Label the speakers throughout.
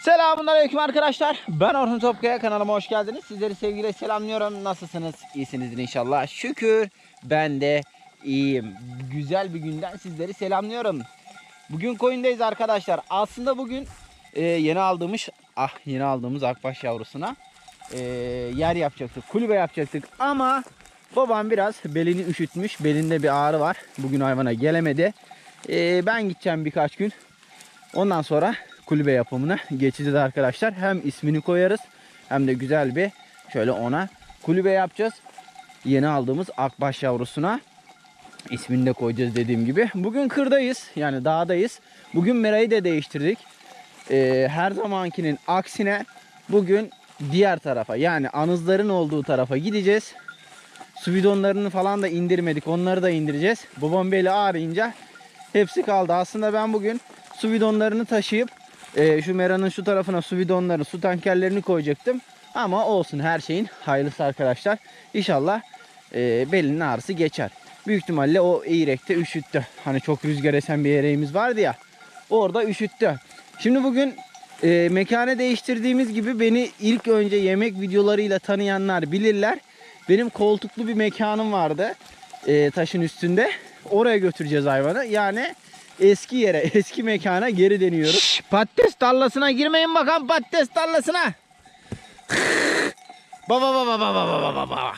Speaker 1: Selamünaleyküm arkadaşlar. Ben Orhun Topkaya kanalıma hoş geldiniz. Sizleri sevgiyle selamlıyorum. Nasılsınız? İyisinizdir inşallah. Şükür ben de iyiyim. Güzel bir günden sizleri selamlıyorum. Bugün koyundayız arkadaşlar. Aslında bugün e, yeni aldığımız ah yeni aldığımız akbaş yavrusuna e, yer yapacaktık. Kulübe yapacaktık ama babam biraz belini üşütmüş. Belinde bir ağrı var. Bugün hayvana gelemedi. E, ben gideceğim birkaç gün. Ondan sonra kulübe yapımına geçeceğiz arkadaşlar. Hem ismini koyarız hem de güzel bir şöyle ona kulübe yapacağız. Yeni aldığımız akbaş yavrusuna ismini de koyacağız dediğim gibi. Bugün kırdayız yani dağdayız. Bugün merayı da değiştirdik. Ee, her zamankinin aksine bugün diğer tarafa yani anızların olduğu tarafa gideceğiz. Su bidonlarını falan da indirmedik. Onları da indireceğiz. Babam beli ağrıyınca hepsi kaldı. Aslında ben bugün su bidonlarını taşıyıp e, şu meranın şu tarafına su bidonlarını, su tankerlerini koyacaktım. Ama olsun her şeyin hayırlısı arkadaşlar. İnşallah e, belinin ağrısı geçer. Büyük ihtimalle o eğrekte üşüttü. Hani çok rüzgar esen bir ereğimiz vardı ya. Orada üşüttü. Şimdi bugün e, mekanı değiştirdiğimiz gibi beni ilk önce yemek videolarıyla tanıyanlar bilirler. Benim koltuklu bir mekanım vardı. e, taşın üstünde. Oraya götüreceğiz hayvanı. Yani eski yere, eski mekana geri dönüyoruz. patates tarlasına girmeyin bakalım patates tarlasına. Baba baba baba baba baba baba.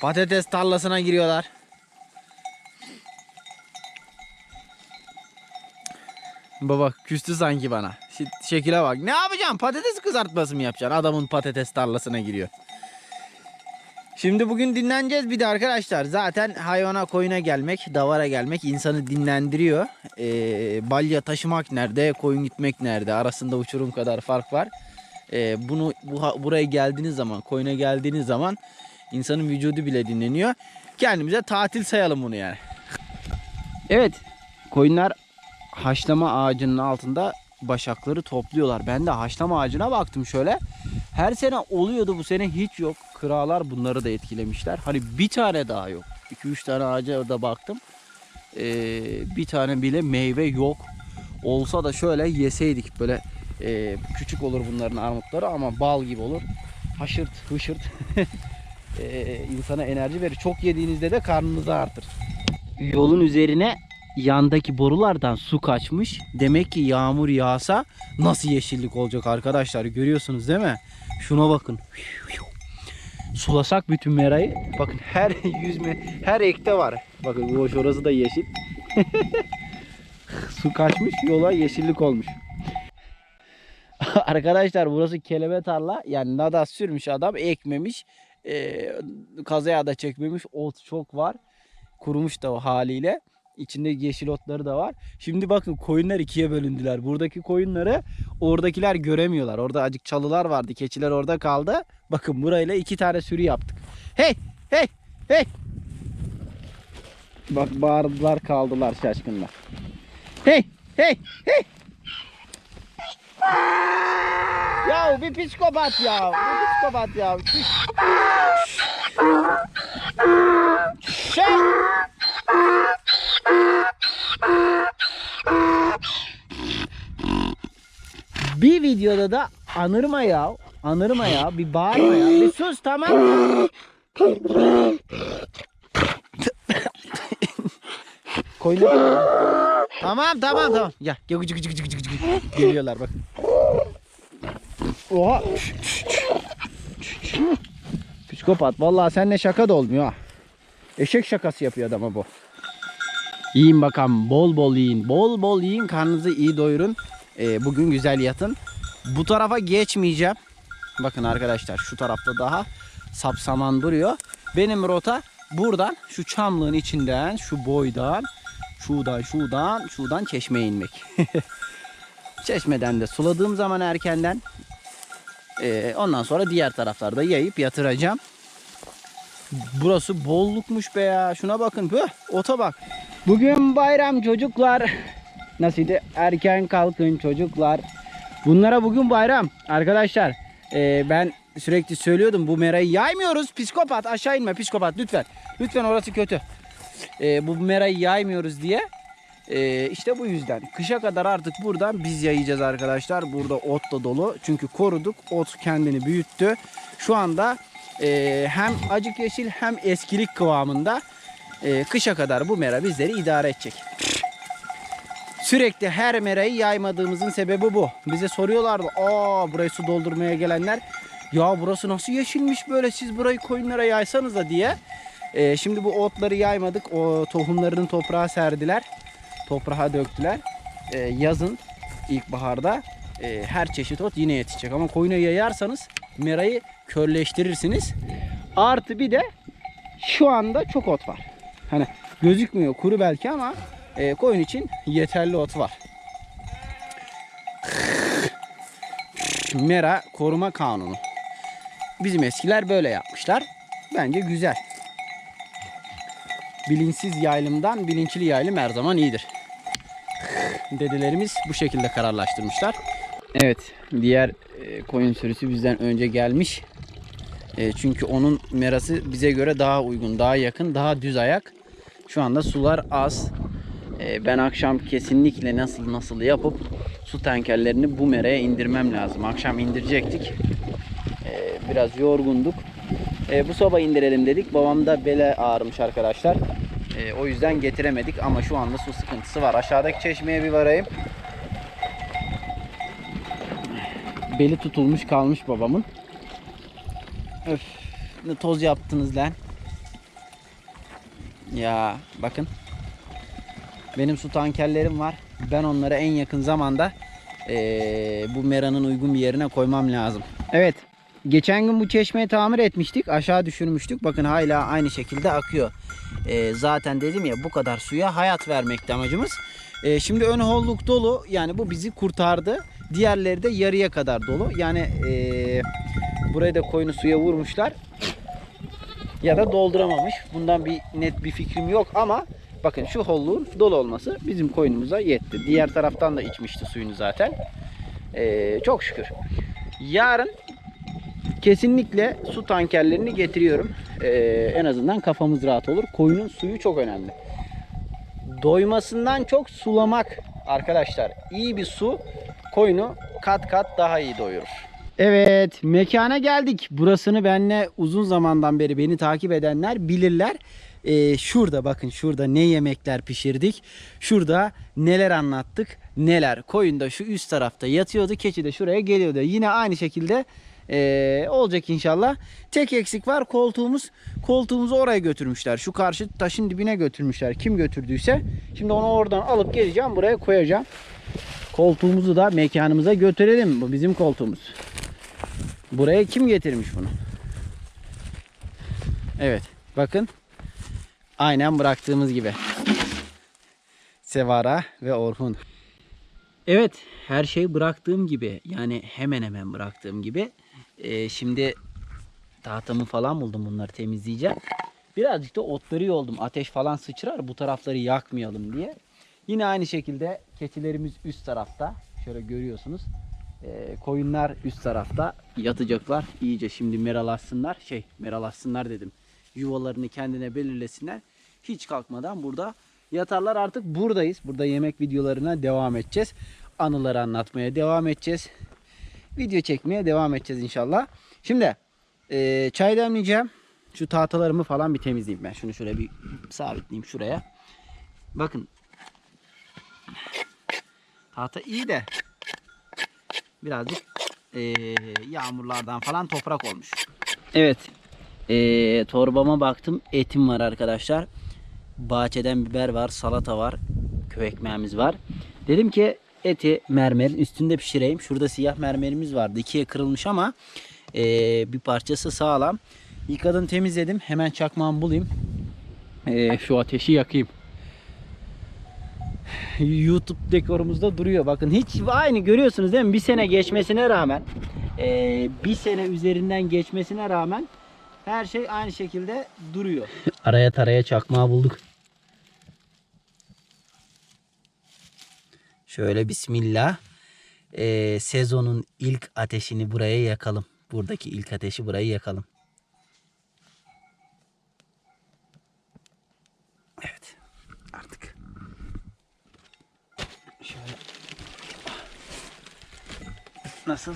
Speaker 1: Patates tarlasına giriyorlar. Baba küstü sanki bana. Şekile bak. Ne yapacaksın? Patates kızartması mı yapacaksın? Adamın patates tarlasına giriyor. Şimdi bugün dinleneceğiz bir de arkadaşlar. Zaten hayvana koyuna gelmek, davara gelmek insanı dinlendiriyor. Ee, balya taşımak nerede, koyun gitmek nerede? Arasında uçurum kadar fark var. Ee, bunu bu, buraya geldiğiniz zaman, koyuna geldiğiniz zaman insanın vücudu bile dinleniyor. Kendimize tatil sayalım bunu yani. Evet, koyunlar haşlama ağacının altında başakları topluyorlar. Ben de haşlama ağacına baktım şöyle. Her sene oluyordu bu sene hiç yok. Kıralar bunları da etkilemişler. Hani bir tane daha yok. 2-3 tane ağaca da baktım. Ee, bir tane bile meyve yok. Olsa da şöyle yeseydik böyle e, küçük olur bunların armutları ama bal gibi olur. Haşırt hışırt e, insana enerji verir. Çok yediğinizde de karnınızı artır. Yolun üzerine yandaki borulardan su kaçmış. Demek ki yağmur yağsa nasıl yeşillik olacak arkadaşlar görüyorsunuz değil mi? Şuna bakın. Sulasak bütün merayı. Bakın her yüzme her ekte var. Bakın boş orası da yeşil. su kaçmış yola yeşillik olmuş. Arkadaşlar burası kelebe tarla. Yani nada sürmüş adam ekmemiş. Ee, kazaya da çekmemiş. Ot çok var. Kurumuş da o haliyle. İçinde yeşil otları da var. Şimdi bakın koyunlar ikiye bölündüler. Buradaki koyunları oradakiler göremiyorlar. Orada acık çalılar vardı. Keçiler orada kaldı. Bakın burayla iki tane sürü yaptık. Hey! Hey! Hey! Bak bağırdılar kaldılar şaşkınlar. Hey! Hey! Hey! Ya bir psikopat ya. Bir psikopat ya. Şey! Bir videoda da anırma ya. Anırma ya. Bir bağırma ya. Bir sus tamam? Koyun. Tamam tamam tamam. Ya gel gıcık gıcık gıcık gıcık. Geliyorlar bak. Oha. Psikopat. Vallahi seninle şaka da olmuyor ha. Eşek şakası yapıyor adama bu. Yiyin bakalım. Bol bol yiyin. Bol bol yiyin. Karnınızı iyi doyurun. Ee, bugün güzel yatın. Bu tarafa geçmeyeceğim. Bakın arkadaşlar şu tarafta daha sapsaman duruyor. Benim rota buradan şu çamlığın içinden şu boydan şuradan şuradan şuradan çeşmeye inmek. Çeşmeden de suladığım zaman erkenden ee, ondan sonra diğer taraflarda yayıp yatıracağım. Burası bollukmuş be ya. Şuna bakın. Püh, ota bak. Bugün bayram çocuklar. Nasıldı? Erken kalkın çocuklar. Bunlara bugün bayram. Arkadaşlar e, ben sürekli söylüyordum bu merayı yaymıyoruz. Psikopat aşağı inme psikopat lütfen. Lütfen orası kötü. E, bu merayı yaymıyoruz diye. Ee, işte bu yüzden. Kışa kadar artık buradan biz yayacağız arkadaşlar. Burada ot da dolu. Çünkü koruduk. Ot kendini büyüttü. Şu anda e, hem acık yeşil hem eskilik kıvamında. E, kışa kadar bu mera bizleri idare edecek. Sürekli her merayı yaymadığımızın sebebi bu. Bize soruyorlardı. Aa burayı su doldurmaya gelenler. Ya burası nasıl yeşilmiş böyle siz burayı koyunlara yaysanız da diye. Ee, şimdi bu otları yaymadık. O tohumlarını toprağa serdiler. Toprağa döktüler. Ee, yazın ilkbaharda e, her çeşit ot yine yetişecek. Ama koyuna yayarsanız merayı körleştirirsiniz. Artı bir de şu anda çok ot var. Hani gözükmüyor kuru belki ama e, koyun için yeterli ot var. Mera koruma kanunu. Bizim eskiler böyle yapmışlar. Bence güzel. Bilinçsiz yaylımdan bilinçli yaylım her zaman iyidir. Dedelerimiz bu şekilde kararlaştırmışlar. Evet, diğer e, koyun sürüsü bizden önce gelmiş. E, çünkü onun merası bize göre daha uygun, daha yakın, daha düz ayak. Şu anda sular az. E, ben akşam kesinlikle nasıl nasıl yapıp su tankerlerini bu meraya indirmem lazım. Akşam indirecektik. E, biraz yorgunduk. Bu sabah indirelim dedik. Babam da bele ağrımış arkadaşlar. O yüzden getiremedik ama şu anda su sıkıntısı var. Aşağıdaki çeşmeye bir varayım. Beli tutulmuş kalmış babamın. Öf ne toz yaptınız lan. Ya bakın. Benim su tankerlerim var. Ben onları en yakın zamanda eee, bu meranın uygun bir yerine koymam lazım. Evet. Geçen gün bu çeşmeyi tamir etmiştik. Aşağı düşürmüştük. Bakın hala aynı şekilde akıyor. Eee, zaten dedim ya bu kadar suya hayat vermekti amacımız. Eee, şimdi ön holluk dolu. Yani bu bizi kurtardı. Diğerleri de yarıya kadar dolu. Yani eee burayı da koyunu suya vurmuşlar ya da dolduramamış. Bundan bir net bir fikrim yok ama bakın şu holluğun dolu olması bizim koyunumuza yetti. Diğer taraftan da içmişti suyunu zaten. Ee, çok şükür. Yarın kesinlikle su tankerlerini getiriyorum. Ee, en azından kafamız rahat olur. Koyunun suyu çok önemli. Doymasından çok sulamak arkadaşlar. İyi bir su koyunu kat kat daha iyi doyurur. Evet mekana geldik. Burasını benle uzun zamandan beri beni takip edenler bilirler. Ee, şurada bakın şurada ne yemekler pişirdik. Şurada neler anlattık neler. Koyun da şu üst tarafta yatıyordu. Keçi de şuraya geliyordu. Yine aynı şekilde ee, olacak inşallah. Tek eksik var koltuğumuz. Koltuğumuzu oraya götürmüşler. Şu karşı taşın dibine götürmüşler. Kim götürdüyse. Şimdi onu oradan alıp geleceğim buraya koyacağım. Koltuğumuzu da mekanımıza götürelim. Bu bizim koltuğumuz. Buraya kim getirmiş bunu? Evet. Bakın. Aynen bıraktığımız gibi. Sevara ve Orhun. Evet. Her şey bıraktığım gibi. Yani hemen hemen bıraktığım gibi. Ee, şimdi tahtamı falan buldum. Bunları temizleyeceğim. Birazcık da otları yoldum. Ateş falan sıçrar. Bu tarafları yakmayalım diye. Yine aynı şekilde keçilerimiz üst tarafta. Şöyle görüyorsunuz. Ee, koyunlar üst tarafta yatacaklar. İyice şimdi meralaşsınlar. Şey meralaşsınlar dedim. Yuvalarını kendine belirlesinler. Hiç kalkmadan burada yatarlar. Artık buradayız. Burada yemek videolarına devam edeceğiz. Anıları anlatmaya devam edeceğiz. Video çekmeye devam edeceğiz inşallah. Şimdi e, çay demleyeceğim. Şu tahtalarımı falan bir temizleyeyim ben. Şunu şöyle bir sabitleyeyim şuraya. Bakın. Tahta iyi de birazcık eee, yağmurlardan falan toprak olmuş. Evet. Eee, torbama baktım. Etim var arkadaşlar. Bahçeden biber var, salata var, köy ekmeğimiz var. Dedim ki eti mermerin üstünde pişireyim. Şurada siyah mermerimiz vardı. ikiye kırılmış ama eee, bir parçası sağlam. Yıkadım, temizledim. Hemen çakmağımı bulayım. Eee, şu ateşi yakayım. YouTube dekorumuzda duruyor. Bakın hiç aynı görüyorsunuz değil mi? Bir sene geçmesine rağmen eee, bir sene üzerinden geçmesine rağmen her şey aynı şekilde duruyor. Araya taraya çakmağı bulduk. Şöyle bismillah. Eee, sezonun ilk ateşini buraya yakalım. Buradaki ilk ateşi burayı yakalım. Evet. Artık Nasıl?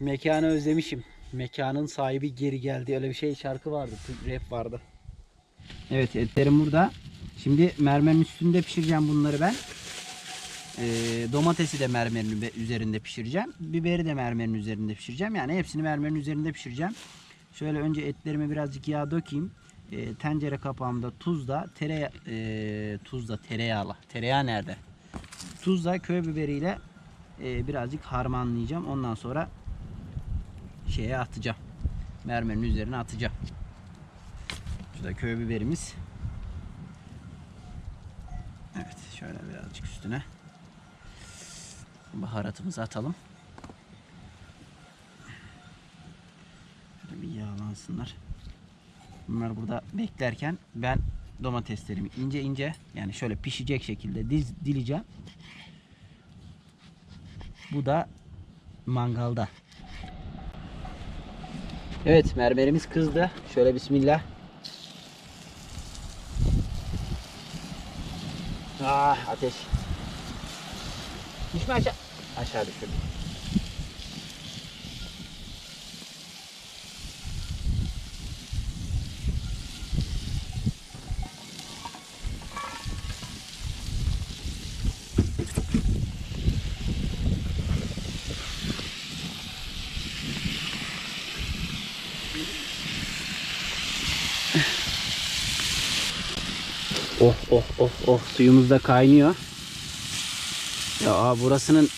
Speaker 1: Mekanı özlemişim. Mekanın sahibi geri geldi. Öyle bir şey şarkı vardı. Rap vardı. Evet etlerim burada. Şimdi mermerin üstünde pişireceğim bunları ben. Ee, domatesi de mermerin üzerinde pişireceğim. Biberi de mermerin üzerinde pişireceğim. Yani hepsini mermerin üzerinde pişireceğim. Şöyle önce etlerime birazcık yağ dökeyim. Ee, tencere kapağımda tuzla, tere e, tuzla tereyağla. Tereyağı nerede? Tuzla köy biberiyle e, birazcık harmanlayacağım. Ondan sonra şeye atacağım. Mermerin üzerine atacağım. Şurada köy biberimiz. Evet şöyle birazcık üstüne baharatımızı atalım. Şöyle bir yağlansınlar. Bunlar burada beklerken ben domateslerimi ince ince yani şöyle pişecek şekilde diz, dileceğim. Bu da mangalda. Evet mermerimiz kızdı. Şöyle bismillah. Ah ateş. Düşme aşağı. Aşağı düşürdüm. Oh oh oh suyumuz da kaynıyor. Ya burasının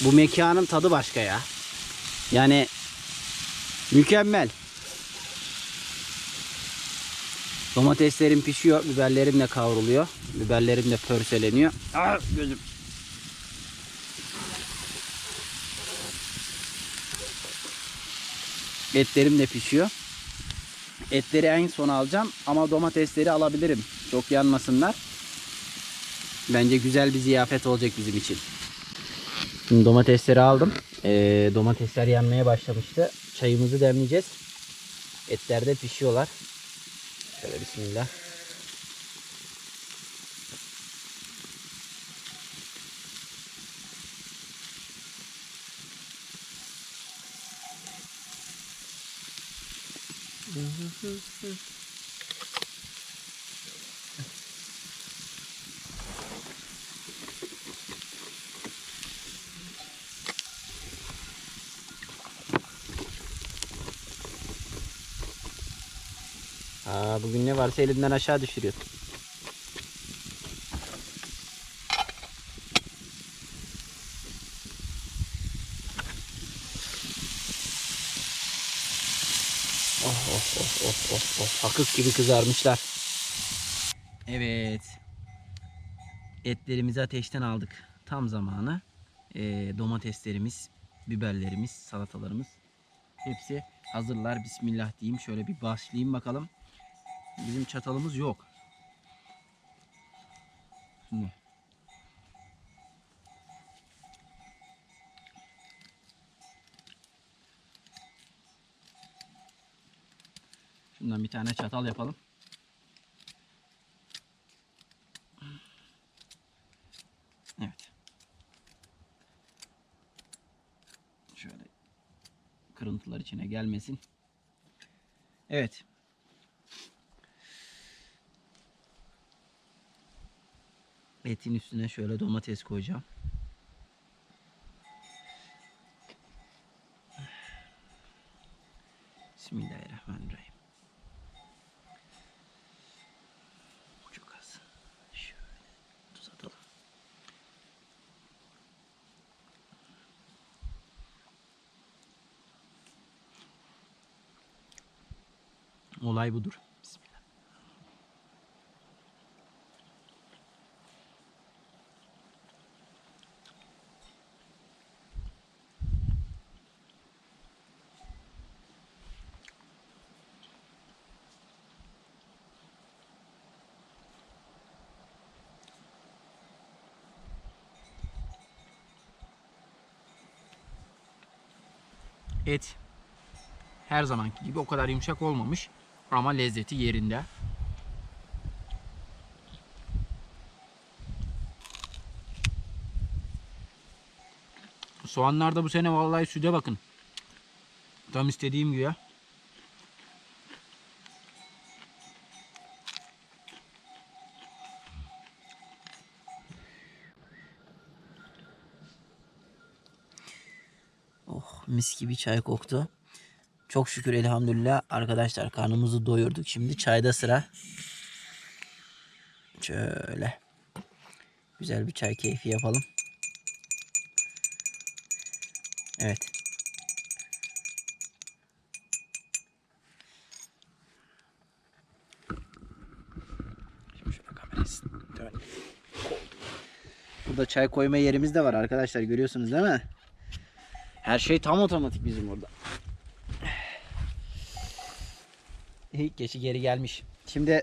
Speaker 1: bu mekanın tadı başka ya. Yani mükemmel. Domateslerim pişiyor, biberlerim de kavruluyor. Biberlerim de pörseleniyor. Aa, gözüm. Etlerim de pişiyor. Etleri en son alacağım ama domatesleri alabilirim. Çok yanmasınlar. Bence güzel bir ziyafet olacak bizim için. Şimdi domatesleri aldım. Ee, domatesler yanmaya başlamıştı. Çayımızı demleyeceğiz. Etler de pişiyorlar. Şöyle bismillah. Aa, bugün ne varsa elinden aşağı düşürüyor. Oh oh oh oh oh oh. Hakık gibi kızarmışlar. Evet. Etlerimizi ateşten aldık. Tam zamanı. Ee, domateslerimiz, biberlerimiz, salatalarımız hepsi hazırlar. Bismillah diyeyim. Şöyle bir başlayayım bakalım. Bizim çatalımız yok. Şimdi. Şundan bir tane çatal yapalım. Evet. Şöyle kırıntılar içine gelmesin. Evet. Etin üstüne şöyle domates koyacağım. Bismillahirrahmanirrahim. Çok az. Şöyle tuz atalım. Olay budur. Et her zamanki gibi o kadar yumuşak olmamış ama lezzeti yerinde. Soğanlar da bu sene vallahi süde bakın. Tam istediğim gibi ya. Mis gibi çay koktu. Çok şükür elhamdülillah arkadaşlar karnımızı doyurduk. Şimdi çayda sıra. Şöyle. Güzel bir çay keyfi yapalım. Evet. Şimdi şöyle kamerası dön. Burada çay koyma yerimiz de var arkadaşlar görüyorsunuz değil mi? Her şey tam otomatik bizim burada. İlk geçi geri gelmiş. Şimdi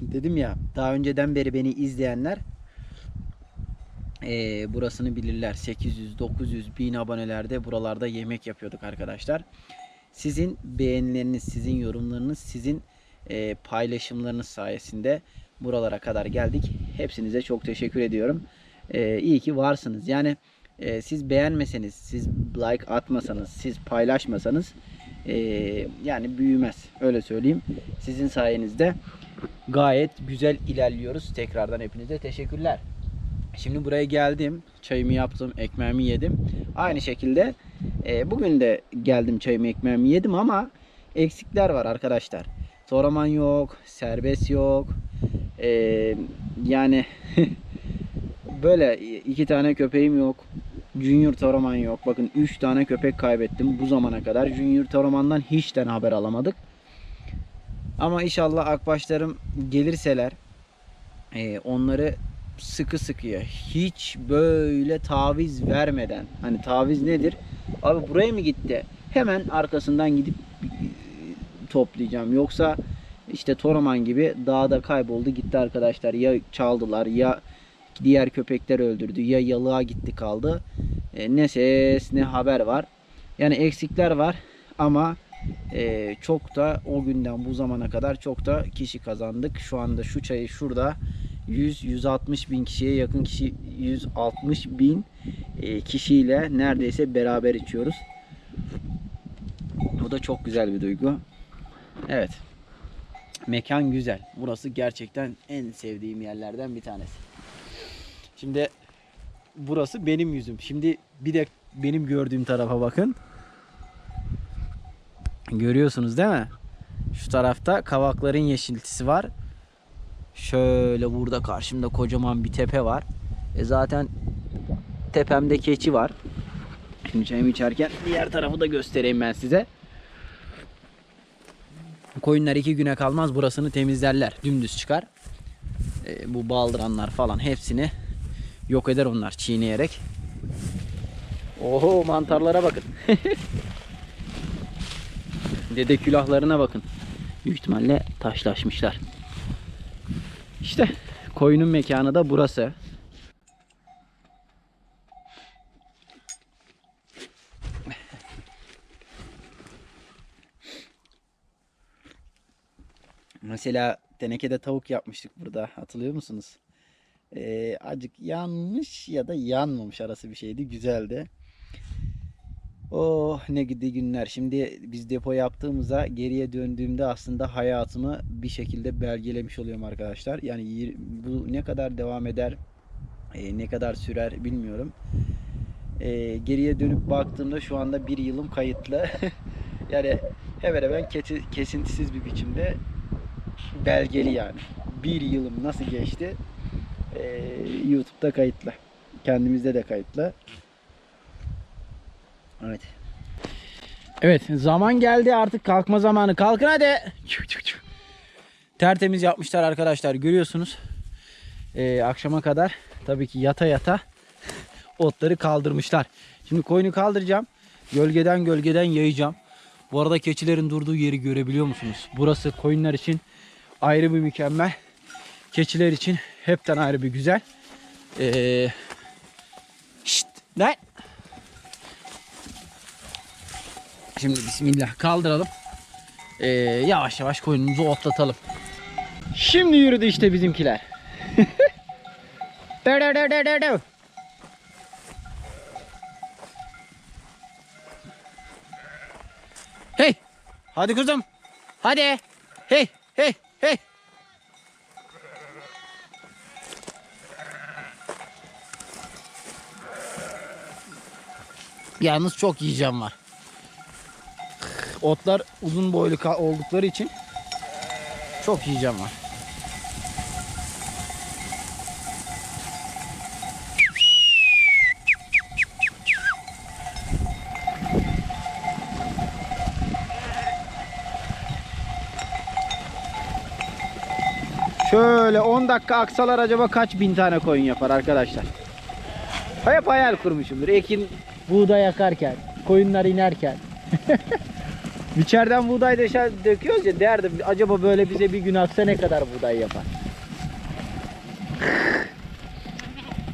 Speaker 1: dedim ya daha önceden beri beni izleyenler eee, burasını bilirler. 800, 900, 1000 abonelerde buralarda yemek yapıyorduk arkadaşlar. Sizin beğenileriniz, sizin yorumlarınız, sizin eee, paylaşımlarınız sayesinde buralara kadar geldik. Hepsinize çok teşekkür ediyorum. Eee iyi ki varsınız. Yani eee, siz beğenmeseniz, siz like atmasanız, siz paylaşmasanız eee, yani büyümez. Öyle söyleyeyim. Sizin sayenizde gayet güzel ilerliyoruz. Tekrardan hepinize teşekkürler. Şimdi buraya geldim. Çayımı yaptım. Ekmeğimi yedim. Aynı şekilde e, bugün de geldim çayımı ekmeğimi yedim ama eksikler var arkadaşlar. Toraman yok. Serbest yok. E, yani böyle iki tane köpeğim yok. Junior Toraman yok. Bakın 3 tane köpek kaybettim bu zamana kadar. Junior Toraman'dan hiçten haber alamadık. Ama inşallah akbaşlarım gelirseler e, onları sıkı sıkıya hiç böyle taviz vermeden hani taviz nedir? Abi buraya mı gitti? Hemen arkasından gidip e, toplayacağım. Yoksa işte Toraman gibi dağda kayboldu gitti arkadaşlar. Ya çaldılar ya diğer köpekler öldürdü ya yalığa gitti kaldı. E, ne ses ne haber var. Yani eksikler var ama e, çok da o günden bu zamana kadar çok da kişi kazandık. Şu anda şu çayı şurada 100-160 bin kişiye yakın kişi 160 bin e, kişiyle neredeyse beraber içiyoruz. Bu da çok güzel bir duygu. Evet. Mekan güzel. Burası gerçekten en sevdiğim yerlerden bir tanesi. Şimdi burası benim yüzüm. Şimdi bir de benim gördüğüm tarafa bakın. Görüyorsunuz değil mi? Şu tarafta kavakların yeşiltisi var. Şöyle burada karşımda kocaman bir tepe var. E zaten tepemde keçi var. Şimdi çayımı içerken diğer tarafı da göstereyim ben size. Koyunlar iki güne kalmaz burasını temizlerler. Dümdüz çıkar. E, bu baldıranlar falan hepsini yok eder onlar çiğneyerek. Oho mantarlara bakın. Dede külahlarına bakın. Büyük ihtimalle taşlaşmışlar. İşte koyunun mekanı da burası. Mesela tenekede tavuk yapmıştık burada. Hatırlıyor musunuz? Ee, acık yanmış ya da yanmamış arası bir şeydi. Güzeldi. Oh ne gidi günler. Şimdi biz depo yaptığımızda geriye döndüğümde aslında hayatımı bir şekilde belgelemiş oluyorum arkadaşlar. Yani bu ne kadar devam eder, e, ne kadar sürer bilmiyorum. E, geriye dönüp baktığımda şu anda bir yılım kayıtlı. yani hemen hemen kesintisiz bir biçimde belgeli yani. Bir yılım nasıl geçti? E, YouTube'da kayıtlı. Kendimizde de kayıtlı. Evet. Evet zaman geldi artık kalkma zamanı. Kalkın hadi. Tertemiz yapmışlar arkadaşlar görüyorsunuz. Ee, akşama kadar tabii ki yata yata otları kaldırmışlar. Şimdi koyunu kaldıracağım. Gölgeden gölgeden yayacağım. Bu arada keçilerin durduğu yeri görebiliyor musunuz? Burası koyunlar için ayrı bir mükemmel. Keçiler için hepten ayrı bir güzel. Ee, şşt, lan. Şimdi bismillah kaldıralım. Ee, yavaş yavaş koyunumuzu otlatalım. Şimdi yürüdü işte bizimkiler. hey! Hadi kızım. Hadi. Hey, hey, hey. Yalnız çok yiyeceğim var. Otlar uzun boylu oldukları için çok yiyeceğim var. Şöyle 10 dakika aksalar acaba kaç bin tane koyun yapar arkadaşlar? Hep hayal kurmuşumdur. Ekin buğday yakarken, koyunlar inerken. İçeriden buğday döşer, döküyoruz ya derdim acaba böyle bize bir gün aksa ne kadar buğday yapar?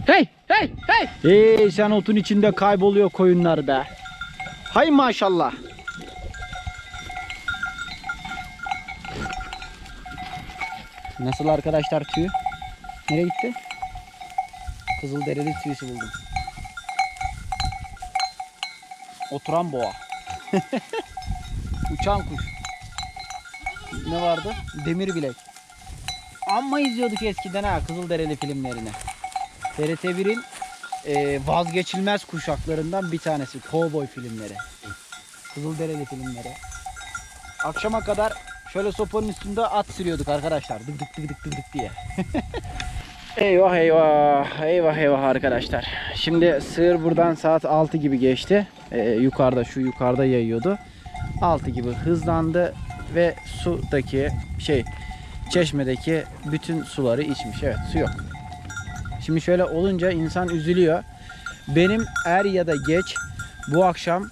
Speaker 1: Hey hey hey. Hey sen otun içinde kayboluyor koyunlar be. Hay maşallah. Nasıl arkadaşlar tüy? Nereye gitti? Kızılderili tüyüsü buldum. Oturan boğa. Uçan kuş. Ne vardı? Demir bilek. Amma izliyorduk eskiden ha Kızılderili filmlerini. TRT 1'in e, vazgeçilmez kuşaklarından bir tanesi. Cowboy filmleri. Kızılderili filmleri. Akşama kadar şöyle sopanın üstünde at sürüyorduk arkadaşlar. Dık dık dık dık dık diye. eyvah eyvah. Eyvah eyvah arkadaşlar. Şimdi sığır buradan saat 6 gibi geçti. Ee, yukarıda şu yukarıda yayıyordu. 6 gibi hızlandı ve sudaki şey çeşmedeki bütün suları içmiş. Evet su yok. Şimdi şöyle olunca insan üzülüyor. Benim er ya da geç bu akşam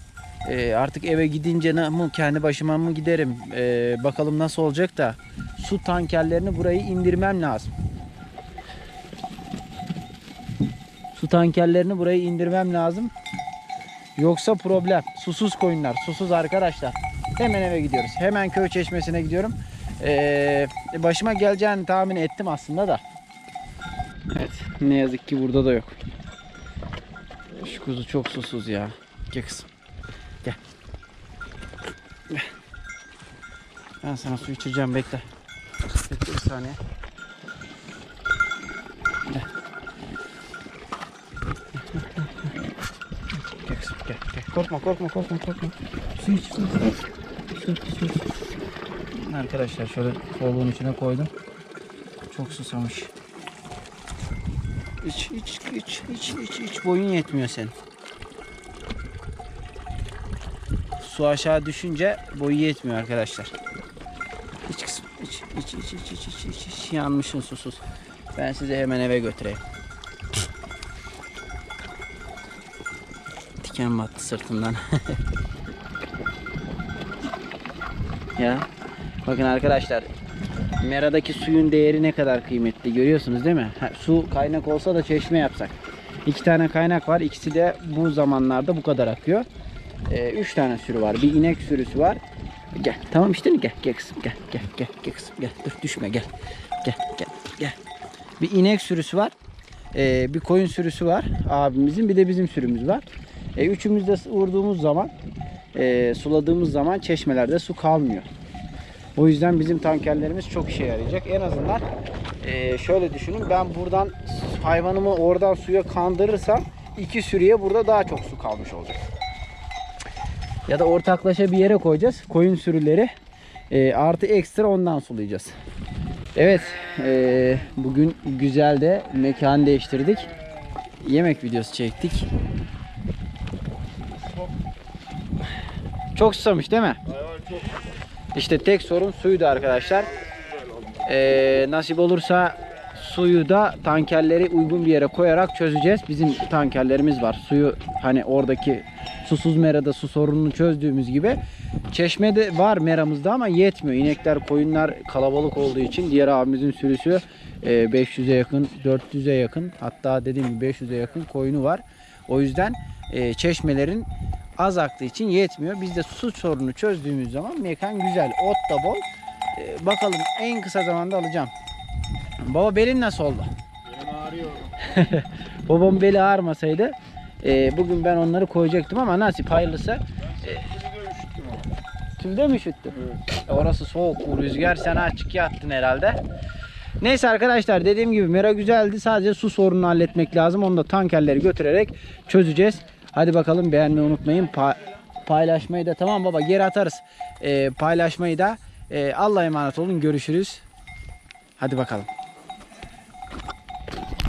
Speaker 1: e, artık eve gidince ne, mu kendi başıma mı giderim e, bakalım nasıl olacak da su tankerlerini burayı indirmem lazım. Su tankerlerini buraya indirmem lazım. Yoksa problem. Susuz koyunlar. Susuz arkadaşlar. Hemen eve gidiyoruz. Hemen köy çeşmesine gidiyorum. Ee, başıma geleceğini tahmin ettim aslında da. Evet. Ne yazık ki burada da yok. Şu kuzu çok susuz ya. Gel kızım. Gel. Ben sana su içireceğim. Bekle bir saniye. Gel. Gel kızım gel, gel. Korkma korkma korkma korkma. Su iç su. Su, su, su. Arkadaşlar şöyle soluğun içine koydum. Çok susamış. İç iç iç iç iç iç boyun yetmiyor senin. Su aşağı düşünce boyu yetmiyor arkadaşlar. İç kızım iç iç iç iç iç iç iç, iç. yanmışsın susuz. Ben sizi hemen eve götüreyim. Diken battı sırtımdan. ya bakın arkadaşlar Mera'daki suyun değeri ne kadar kıymetli görüyorsunuz değil mi? Ha, su kaynak olsa da çeşme yapsak. İki tane kaynak var. İkisi de bu zamanlarda bu kadar akıyor. Ee, üç tane sürü var. Bir inek sürüsü var. Gel. Tamam işte gel. Gel kızım gel. Gel gel gel kızım gel. Dur düşme gel. Gel gel gel. Bir inek sürüsü var. Ee, bir koyun sürüsü var. Abimizin bir de bizim sürümüz var. E, üçümüz de vurduğumuz zaman e, suladığımız zaman çeşmelerde su kalmıyor. O yüzden bizim tankerlerimiz çok işe yarayacak. En azından e, şöyle düşünün ben buradan hayvanımı oradan suya kandırırsam iki sürüye burada daha çok su kalmış olacak. Ya da ortaklaşa bir yere koyacağız. Koyun sürüleri e, artı ekstra ondan sulayacağız. Evet e, bugün güzel de mekan değiştirdik. Yemek videosu çektik. Çok susamış değil mi? İşte tek sorun suydu arkadaşlar. Ee, nasip olursa suyu da tankerleri uygun bir yere koyarak çözeceğiz. Bizim tankerlerimiz var. Suyu hani oradaki susuz merada su sorununu çözdüğümüz gibi çeşmede var meramızda ama yetmiyor. İnekler, koyunlar kalabalık olduğu için diğer abimizin sürüsü e, 500'e yakın, 400'e yakın hatta dediğim gibi 500'e yakın koyunu var. O yüzden e, çeşmelerin az aktığı için yetmiyor. Biz de su sorunu çözdüğümüz zaman mekan güzel. Ot da bol. Ee, bakalım en kısa zamanda alacağım. Baba belin nasıl oldu?
Speaker 2: Benim ağrıyor.
Speaker 1: Babam beli ağrımasaydı e, bugün ben onları koyacaktım ama nasip hayırlısı.
Speaker 2: Ama.
Speaker 1: Tülde mi üşüttün? E, Orası soğuk. Bu rüzgar sen açık yattın herhalde. Neyse arkadaşlar dediğim gibi mera güzeldi. Sadece su sorununu halletmek lazım. Onu da tankerleri götürerek çözeceğiz. Hadi bakalım beğenmeyi unutmayın. Pa- paylaşmayı da tamam baba geri atarız. Ee, paylaşmayı da. Ee, Allah'a emanet olun. Görüşürüz. Hadi bakalım.